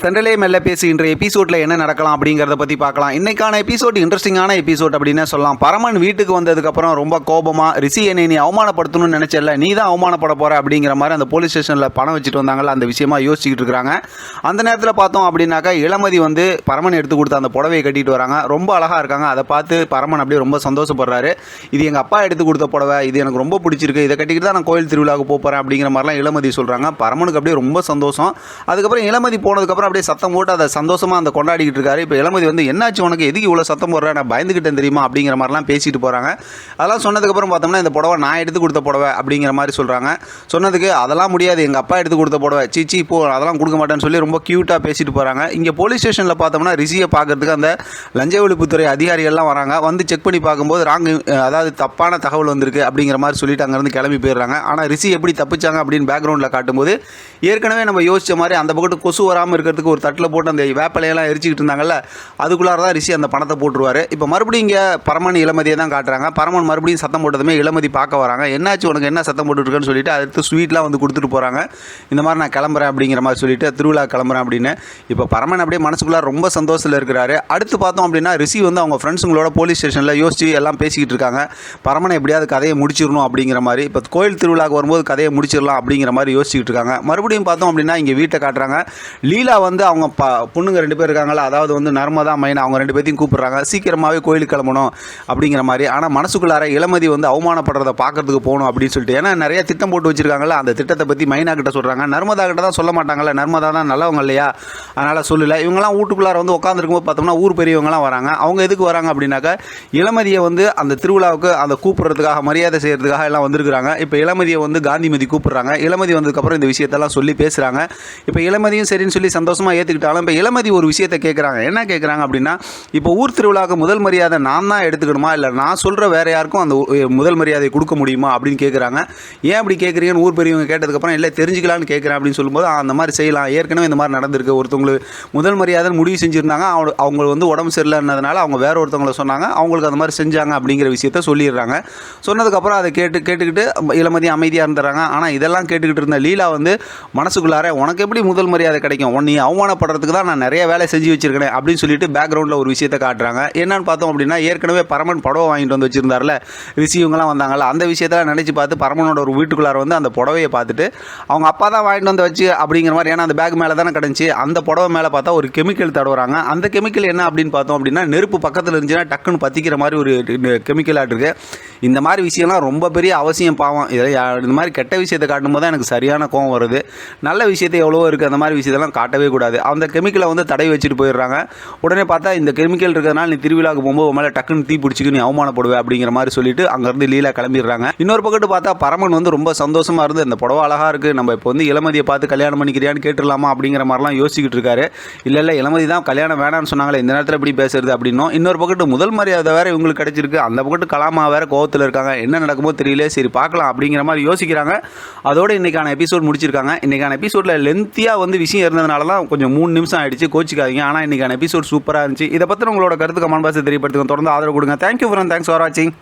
சென்ட்ரலே மெல்ல பேசுகின்ற எபிசோடில் என்ன நடக்கலாம் அப்படிங்கிறத பற்றி பார்க்கலாம். இன்னைக்கான எபிசோட் இன்ட்ரெஸ்டிங்கான எபிசோட் அப்படின்னு சொல்லலாம். பரமன் வீட்டுக்கு வந்ததுக்கப்புறம் ரொம்ப கோபமாக ரிஷி என்னை நீ அவமானப்படுத்தணும்னு நினச்சல நீ தான் அவமானப்பட போகிற அப்படிங்கிற மாதிரி அந்த போலீஸ் ஸ்டேஷனில் பணம் வச்சுட்டு வந்தாங்கல்ல அந்த விஷயமா யோசிச்சுக்கிட்டு இருக்காங்க. அந்த நேரத்தில் பார்த்தோம் அப்படின்னாக்கா இளமதி வந்து பரமன் எடுத்து கொடுத்த அந்த புடவையை கட்டிட்டு வராங்க. ரொம்ப அழகாக இருக்காங்க. அதை பார்த்து பரமன் அப்படியே ரொம்ப சந்தோஷப்படுறாரு. இது எங்கள் அப்பா எடுத்து கொடுத்த புடவை இது எனக்கு ரொம்ப பிடிச்சிருக்கு. இதை கட்டிக்கிட்டு தான் நான் கோயில் திருவிழாவுக்கு போகிறேன் அப்படிங்கிற மாதிரிலாம் இளமதி சொல்கிறாங்க பரமனுக்கு அப்படியே ரொம்ப சந்தோஷம். அதுக்கப்புறம் இளமதி போனதுக்கப்புறம் அப்படியே சத்தம் போட்டு அதை சந்தோஷமாக அந்த கொண்டாடிக்கிட்டு இருக்காரு. இப்போ இளமதி வந்து என்னாச்சு உனக்கு? எதுக்கு இவ்வளோ சத்தம் போடுறேன் நான் பயந்துக்கிட்டேன் தெரியுமா? அப்படிங்கிற மாதிரிலாம் பேசிட்டு போகிறாங்க அதெல்லாம் சொன்னதுக்கப்புறம் பார்த்தோம்னா இந்த புடவை நான் எடுத்து கொடுத்த புடவை அப்படிங்கிற மாதிரி சொல்கிறாங்க சொன்னதுக்கு அதெல்லாம் முடியாது. எங்கள் அப்பா எடுத்து கொடுத்த புடவை. சீச்சி இப்போ அதெல்லாம் கொடுக்க மாட்டேன்னு சொல்லி ரொம்ப க்யூட்டாக பேசிட்டு போகிறாங்க இங்கே போலீஸ் ஸ்டேஷனில் பார்த்தோம்னா ரிஷியை பார்க்குறதுக்கு அந்த லஞ்ச ஒழிப்புத்துறை அதிகாரிகள்லாம் வராங்க. வந்து செக் பண்ணி பார்க்கும்போது ராங் அதாவது தப்பான தகவல் வந்திருக்கு அப்படிங்கிற மாதிரி சொல்லிட்டு அங்கேருந்து கிளம்பி போயிடுறாங்க. ஆனால் ரிஷி எப்படி தப்பிச்சாங்க அப்படின்னு பேக்ரவுண்டில் காட்டும்போது ஏற்கனவே நம்ம யோசிச்ச மாதிரி அந்த பக்கத்து கொசு வராமல் இருக்கிறதுக்கு ஒரு தட்டில் போட்டு அந்த வேப்பலையெல்லாம் எரிச்சிக்கிட்டு இருந்தாங்கல்ல அதுக்குள்ளார தான் ரிஷி அந்த பணத்தை போட்டுருவாரு. இப்போ மறுபடியும் இங்கே பரமன் இளமதியை தான் காட்டுறாங்க. பரமன் மறுபடியும் சத்தம் போட்டதுமே இளமதி பார்க்க வராங்க. என்னாச்சு? உனக்கு என்ன சத்தம் போட்டுருக்குன்னு சொல்லிட்டு அடுத்து ஸ்வீட்லாம் வந்து கொடுத்துட்டு போகிறாங்க இந்த மாதிரி நான் கிளம்புறேன் அப்படிங்கிற மாதிரி சொல்லிட்டு திருவிழா கிளம்புறேன் அப்படின்னு. இப்போ பரமன் அப்படியே மனசுக்குள்ளே ரொம்ப சந்தோஷத்தில் இருக்கிறாரு. அடுத்து பார்த்தோம் அப்படின்னா ரிஷி வந்து அவங்க ஃப்ரெண்ட்ஸுங்களோட போலீஸ் ஸ்டேஷனில் யோசிச்சு எல்லாம் பேசிக்கிட்டு இருக்காங்க. பரமனை எப்படியாவது கதையை முடிச்சிடணும் அப்படிங்கிற மாதிரி. இப்போ கோயில் திருவிழாக்கு வரும்போது கதையை முடிச்சிடலாம் அப்படிங்கிற மாதிரி யோசிச்சுட்டு இருக்காங்க. மறுபடியும் பார்த்தோம் அப்படின்னா இங்கே வீட்டை காட்டுறாங்க. லீலா வந்து அவங்க ப பொண்ணுங்க ரெண்டு பேர் இருக்காங்களா அதாவது வந்து நர்மதா மைனா அவங்க ரெண்டு பேர்த்தையும் கூப்பிட்றாங்க. சீக்கிரமாகவே கோயிலுக்கு கிளம்பணும் அப்படிங்கிற மாதிரி. ஆனால் மனசுக்குள்ளார இளமதி வந்து அவமானப்படுறத பார்க்கறதுக்கு போகணும் அப்படின்னு சொல்லிட்டு. ஏன்னா நிறைய திட்டம் போட்டு வச்சிருக்காங்கல்ல அந்த திட்டத்தை பற்றி மைனா கிட்ட சொல்கிறாங்க நர்மதா கிட்ட தான் சொல்ல மாட்டாங்கல்ல நர்மதா தான் நல்லவங்க இல்லையா? அதனால் சொல்லலை. இவங்கெல்லாம் வீட்டுக்குள்ளார வந்து உட்காந்துருக்கும்போது பார்த்தோம்னா ஊர் பெரியவங்கலாம் வராங்க. அவங்க எதுக்கு வராங்க அப்படின்னாக்கா இளமதியை வந்து அந்த திருவிழாவுக்கு அந்த கூப்பிட்றதுக்காக மரியாதை செய்கிறதுக்காக எல்லாம் வந்திருக்கிறாங்க. இப்போ இளமதியை வந்து காந்திமதி கூப்பிட்றாங்க. இளமதி வந்ததுக்கப்புறம் இந்த விஷயத்தெல்லாம் சொல்லி பேசுகிறாங்க இப்போ இளமதியும் சரின்னு சொல்லி சந்தோஷம் சந்தோஷமாக ஏற்றுக்கிட்டாலும் இப்போ இளமதி ஒரு விஷயத்தை கேட்குறாங்க என்ன கேட்குறாங்க அப்படின்னா இப்போ ஊர் திருவிழாவுக்கு முதல் மரியாதை நான் தான் எடுத்துக்கணுமா? இல்லை நான் சொல்கிற வேற யாருக்கும் அந்த முதல் மரியாதை கொடுக்க முடியுமா? அப்படின்னு கேட்குறாங்க ஏன் அப்படி கேட்குறீங்கன்னு ஊர் பெரியவங்க கேட்டதுக்கப்புறம் இல்லை தெரிஞ்சுக்கலான்னு கேட்குறேன் அப்படின்னு சொல்லும்போது அந்த மாதிரி செய்யலாம். ஏற்கனவே இந்த மாதிரி நடந்திருக்கு. ஒருத்தவங்களுக்கு முதல் மரியாதைன்னு முடிவு செஞ்சுருந்தாங்க. அவங்க அவங்க வந்து உடம்பு சரியில்லைன்னதுனால அவங்க வேற ஒருத்தவங்கள சொன்னாங்க. அவங்களுக்கு அந்த மாதிரி செஞ்சாங்க அப்படிங்கிற விஷயத்த சொல்லிடுறாங்க. சொன்னதுக்கப்புறம் அதை கேட்டு கேட்டுக்கிட்டு இளமதி அமைதியாக இருந்துறாங்க. ஆனால் இதெல்லாம் கேட்டுக்கிட்டு இருந்த லீலா வந்து மனசுக்குள்ளார உனக்கு எப்படி முதல் மரியாதை கிடைக்கும்? உன் நீ அவமானப்படுறதுக்கு தான் நான் நிறைய வேலை செஞ்சு வச்சிருக்கேன் அப்படின்னு சொல்லிட்டு பேக்ரவுண்டில் ஒரு விஷயத்தை காட்டுறாங்க. என்னன்னு பார்த்தோம் அப்படின்னா ஏற்கனவே பரமன் புடவை வாங்கிட்டு வந்து வச்சிருந்தார்ல ரிஷி இவங்கெல்லாம் வந்தாங்கல்ல அந்த விஷயத்தெல்லாம் நினச்சி பார்த்து பரமனோட ஒரு வீட்டுக்குள்ளார வந்து அந்த புடவையை பார்த்துட்டு அவங்க அப்பா தான் வாங்கிட்டு வந்து வச்சு அப்படிங்கிற மாதிரி ஏன்னா அந்த பேக் மேலே தானே கிடந்துச்சு அந்த புடவை மேலே பார்த்தா ஒரு கெமிக்கல் தடவுறாங்க. அந்த கெமிக்கல் என்ன அப்படின்னு பார்த்தோம் அப்படின்னா நெருப்பு பக்கத்தில் இருந்துச்சுன்னா டக்குன்னு பற்றிக்கிற மாதிரி ஒரு கெமிக்கலாக இருக்குது இந்த மாதிரி விஷயம்லாம் ரொம்ப பெரிய அவசியம் பாவம். இதை இந்த மாதிரி கெட்ட விஷயத்தை காட்டும் போது தான் எனக்கு சரியான கோவம் வருது. நல்ல விஷயத்தை எவ்வளவோ இருக்குது அந்த மாதிரி விஷயத்தெல்லாம் காட்டவே கூடாது அந்த கெமிக்கலை வந்து தடவி வச்சுட்டு போயிடுறாங்க. உடனே பார்த்தா இந்த கெமிக்கல் இருக்கிறதுனால நீ திருவிழாவுக்கு போகும்போது மேலே டக்குன்னு தீ பிடிச்சிக்கு நீ அவமானப்படுவே அப்படிங்கிற மாதிரி சொல்லிட்டு அங்கேருந்து லீலா கிளம்பிடுறாங்க. இன்னொரு பக்கத்து பார்த்தா பரமன் வந்து ரொம்ப சந்தோஷமாக இருந்து இந்த புடவை அழகாக இருக்குது நம்ம இப்போ வந்து இளமதியை பார்த்து கல்யாணம் பண்ணிக்கிறியான்னு கேட்டுடலாமா? அப்படிங்கிற மாதிரிலாம் யோசிச்சுட்டு இருக்காரு. இல்லை இல்லை இளமதி தான் கல்யாணம் வேணாம்னு சொன்னாங்களே இந்த நேரத்தில் எப்படி பேசுறது? அப்படின்னும். இன்னொரு பக்கத்து முதல் மரியாதை வேறு இவங்களுக்கு கிடைச்சிருக்கு. அந்த பக்கத்து கலாமா வேறு கோவத்தில் இருக்காங்க. என்ன நடக்குமோ தெரியல சரி பார்க்கலாம் அப்படிங்கிற மாதிரி யோசிக்கிறாங்க. அதோட இன்னைக்கான எபிசோட் முடிச்சிருக்காங்க. இன்னைக்கான எபிசோடில் லென்த்தியாக வந்து விஷயம் இருந்ததுனால தான் கொஞ்சம் மூணு நிமிஷம் ஆயிடுச்சு. கோச்சிக்காதீங்க. ஆனால் இன்றைக்கான எபிசோட் சூப்பராக இருந்துச்சு. இதை பற்றி உங்களோட கருத்து கமெண்ட் பாக்ஸ் தெரியப்படுத்துங்க தொடர்ந்து ஆதரவு கொடுங்க. தேங்க்யூ ஃப்ரெண்ட் தேங்க்ஸ் ஃபார் வாட்சிங்